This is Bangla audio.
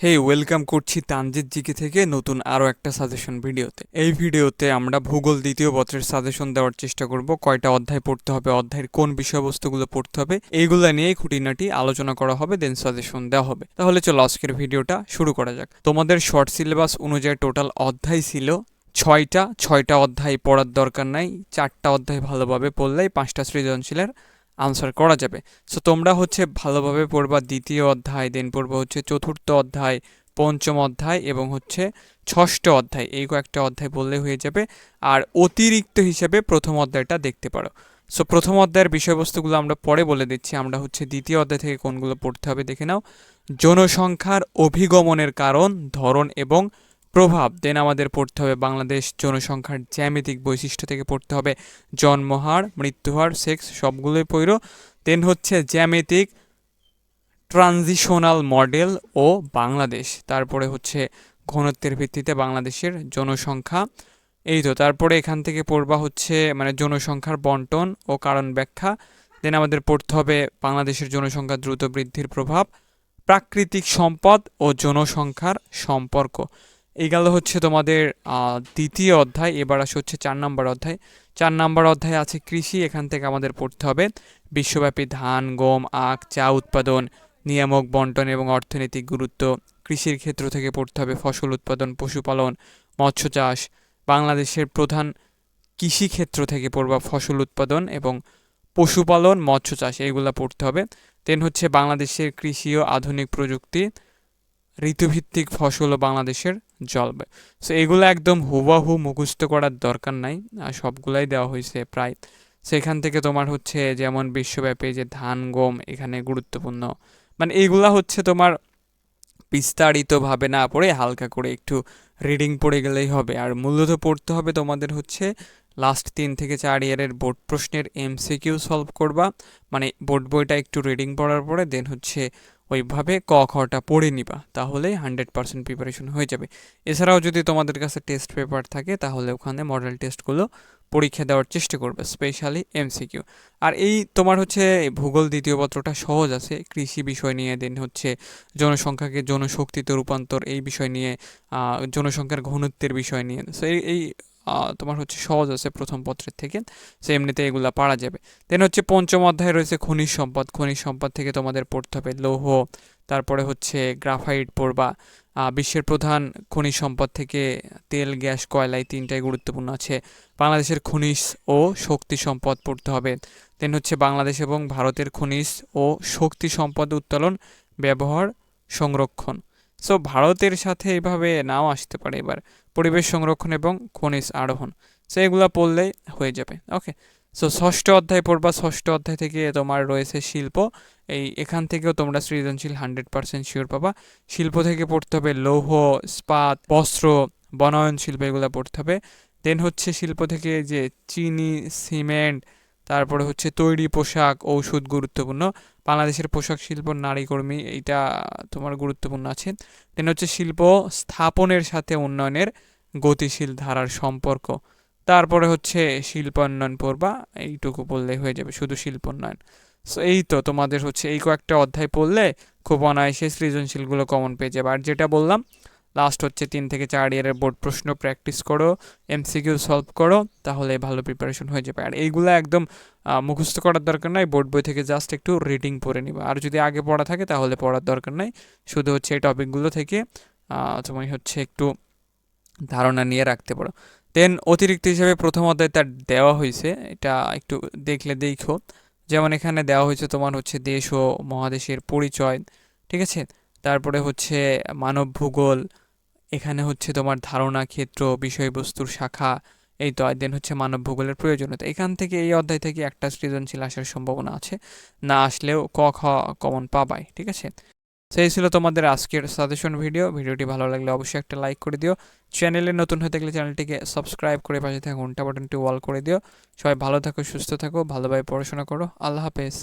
হে ওয়েলকাম করছি তানজিৎ জিকে থেকে নতুন আরও একটা সাজেশন ভিডিওতে। এই ভিডিওতে আমরা ভূগোল দ্বিতীয় পত্রের সাজেশন দেওয়ার চেষ্টা করব, কয়টা অধ্যায় পড়তে হবে, অধ্যায়ের কোন বিষয়বস্তুগুলো পড়তে হবে এইগুলো নিয়ে খুঁটিনাটি আলোচনা করা হবে দেন সাজেশন দেওয়া হবে। তাহলে চলো আজকের ভিডিওটা শুরু করা যাক। তোমাদের শর্ট সিলেবাস অনুযায়ী টোটাল অধ্যায় ছিল, ছয়টা ছয়টা অধ্যায় পড়ার দরকার নাই, চারটা অধ্যায় ভালোভাবে পড়লেই পাঁচটা সৃজনশীলের আনসার করা যাবে। সো তোমরা হচ্ছে ভালোভাবে পড়বা, দ্বিতীয় অধ্যায় দেন পড়বা হচ্ছে চতুর্থ অধ্যায়, পঞ্চম অধ্যায় এবং হচ্ছে ষষ্ঠ অধ্যায়। এই কয়েকটা অধ্যায় বললে হয়ে যাবে। আর অতিরিক্ত হিসেবে প্রথম অধ্যায়টা দেখতে পারো। সো প্রথম অধ্যায়ের বিষয়বস্তুগুলো আমরা পরে বলে দিচ্ছি। আমরা হচ্ছে দ্বিতীয় অধ্যায় থেকে কোনগুলো পড়তে হবে দেখে নাও। জনসংখ্যার অভিগমনের কারণ, ধরন এবং প্রভাব দেন আমাদের পড়তে হবে বাংলাদেশ জনসংখ্যার জ্যামিতিক বৈশিষ্ট্য থেকে পড়তে হবে জন্মহার মৃত্যুহার সেক্স সবগুলোই পড়ো। দেন হচ্ছে জ্যামিতিক ট্রানজিশনাল মডেল ও বাংলাদেশ। তারপরে হচ্ছে ঘনত্বের ভিত্তিতে বাংলাদেশের জনসংখ্যা। এই তো, তারপরে এখান থেকে পড়বা হচ্ছে মানে জনসংখ্যার বন্টন ও কারণ ব্যাখ্যা। দেন আমাদের পড়তে হবে বাংলাদেশের জনসংখ্যা দ্রুত বৃদ্ধির প্রভাব, প্রাকৃতিক সম্পদ ও জনসংখ্যার সম্পর্ক। এই গেল হচ্ছে তোমাদের দ্বিতীয় অধ্যায়, এবার আসে হচ্ছে চার নম্বর অধ্যায়। চার নম্বর অধ্যায় আছে কৃষি, এখান থেকে আমাদের পড়তে হবে। বিশ্বব্যাপী ধান, গম, আখ, চা উৎপাদন, নিয়ামক, বন্টন এবং অর্থনৈতিক গুরুত্ব। কৃষির ক্ষেত্র থেকে পড়তে হবে ফসল উৎপাদন, পশুপালন, মৎস্য চাষ। বাংলাদেশের প্রধান কৃষি ক্ষেত্র থেকে পড়বা ফসল উৎপাদন এবং পশুপালন, মৎস্য চাষ, এইগুলো পড়তে হবে। দেন হচ্ছে বাংলাদেশের কৃষি ও আধুনিক প্রযুক্তি। ঋতুভিত্তিক ফসল বাংলাদেশের জলবায়ু। সো এগুলো একদম হুবাহু মুখস্থ করার দরকার নাই, আর সবগুলাই দেওয়া হয়েছে প্রায়। সেখান থেকে তোমার হচ্ছে যেমন বিশ্বব্যাপী যে ধান, গম এখানে গুরুত্বপূর্ণ। মানে এইগুলা হচ্ছে তোমার বিস্তারিতভাবে না পড়ে হালকা করে একটু রিডিং পড়ে গেলেই হবে। আর মূলত পড়তে হবে তোমাদের হচ্ছে লাস্ট তিন থেকে চার ইয়ারের বোর্ড প্রশ্নের এমসিকিউ সলভ করবা। মানে বোর্ড বইটা একটু রিডিং পড়ার পরে দেন হচ্ছে ওইভাবে ক খটা পড়ে নিবা। তাহলে হান্ড্রেড পার্সেন্ট প্রিপারেশন হয়ে যাবে। এছাড়াও যদি তোমাদের কাছে টেস্ট পেপার থাকে, তাহলে ওখানে মডেল টেস্টগুলো পরীক্ষা দেওয়ার চেষ্টা করবে স্পেশালি এমসিকিউ আর এই তোমার হচ্ছে ভূগোল দ্বিতীয় পত্রটা সহজ আছে। কৃষি বিষয় নিয়ে দেন হচ্ছে জনসংখ্যাকে জনশক্তিতে রূপান্তর এই বিষয় নিয়ে জনসংখ্যার ঘনত্বের বিষয় নিয়ে। সো এই তোমার হচ্ছে সহজ আছে প্রথম পত্রের থেকে সে এমনিতে এগুলা পারা যাবে। দেন হচ্ছে পঞ্চম অধ্যায় রয়েছে খনিজ সম্পদ। খনিজ সম্পদ থেকে তোমাদের পড়তে হবে লৌহ, তারপরে হচ্ছে গ্রাফাইট পড়বা। বিশ্বের প্রধান খনিজ সম্পদ থেকে তেল, গ্যাস, কয়লা এই তিনটাই গুরুত্বপূর্ণ আছে। বাংলাদেশের খনিজ ও শক্তি সম্পদ পড়তে হবে। দেন হচ্ছে বাংলাদেশ এবং ভারতের খনিজ ও শক্তি সম্পদ উত্তোলন, ব্যবহার, সংরক্ষণ। সো ভারতের সাথে এভাবে নাও আসতে পারে এবার। পরিবেশ সংরক্ষণ এবং খনিজ আরোহণ। সো এগুলো পড়লেই হয়ে যাবে। ওকে সো ষষ্ঠ অধ্যায় পড়বা। ষষ্ঠ অধ্যায় থেকে তোমার রয়েছে শিল্প। এই এখান থেকেও তোমরা সৃজনশীল হান্ড্রেড পারসেন্ট শিওর পাবা। শিল্প থেকে পড়তে হবে লৌহ, ইস্পাত, বস্ত্র, বনায়ন শিল্প এগুলো পড়তে হবে। দেন হচ্ছে শিল্প থেকে যে চিনি, সিমেন্ট তারপরে হচ্ছে তৈরি পোশাক ঔষধ গুরুত্বপূর্ণ। বাংলাদেশের পোশাক শিল্প, নারী কর্মী, এইটা তোমার গুরুত্বপূর্ণ আছে। দেন হচ্ছে শিল্প স্থাপনের সাথে উন্নয়নের গতিশীল ধারার সম্পর্ক। তারপরে হচ্ছে শিল্পোন্নয়ন পড়বা এইটুকু পড়লেই হয়ে যাবে, শুধু শিল্পোন্নয়ন। সো এই তো তোমাদের হচ্ছে এই কয়েকটা অধ্যায় পড়লে খুব অনায়াসে সৃজনশীলগুলো কমন পেয়ে যাবে। আর যেটা বললাম লাস্ট হচ্ছে তিন থেকে চার ইয়ারের বোর্ড প্রশ্ন প্র্যাকটিস করো এমসিকিউ সলভ করো, তাহলে ভালো প্রিপারেশন হয়ে যাবে। আর এইগুলো একদম মুখস্থ করার দরকার নাই বোর্ড বই থেকে জাস্ট একটু রিডিং পড়ে নিবা। আর যদি আগে পড়া থাকে তাহলে পড়ার দরকার নাই, শুধু হচ্ছে এই টপিকগুলো থেকে তুমি হচ্ছে একটু ধারণা নিয়ে রাখতে পারো। দেন অতিরিক্ত হিসেবে প্রথম অধ্যায় তার দেওয়া হয়েছে, এটা একটু দেখলে দেখো। যেমন এখানে দেওয়া হয়েছে তোমার হচ্ছে দেশ ও মহাদেশের পরিচয়, ঠিক আছে? তারপরে হচ্ছে মানব ভূগোল, এখানে হচ্ছে তোমার ধারণা ক্ষেত্র, বিষয়বস্তুর শাখা, এই তো দেন হচ্ছে মানব ভূগোলের প্রয়োজনীয়তা। এখান থেকে, এই অধ্যায় থেকে একটা সৃজনশীল আসার সম্ভাবনা আছে। না আসলেও ক, খ কমন পাবাই, ঠিক আছে? সেই ছিল তোমাদের আজকের সাজেশন ভিডিও ভিডিওটি ভালো লাগলে অবশ্যই একটা লাইক করে দিও। চ্যানেলে নতুন হয়ে থাকলে চ্যানেলটিকে সাবস্ক্রাইব করে পাশে থাকা ঘণ্টা বাটনটি ওয়াল করে দিও। সবাই ভালো থাকো, সুস্থ থাকো, ভালোভাবে পড়াশোনা করো। আল্লাহ হাফেজ।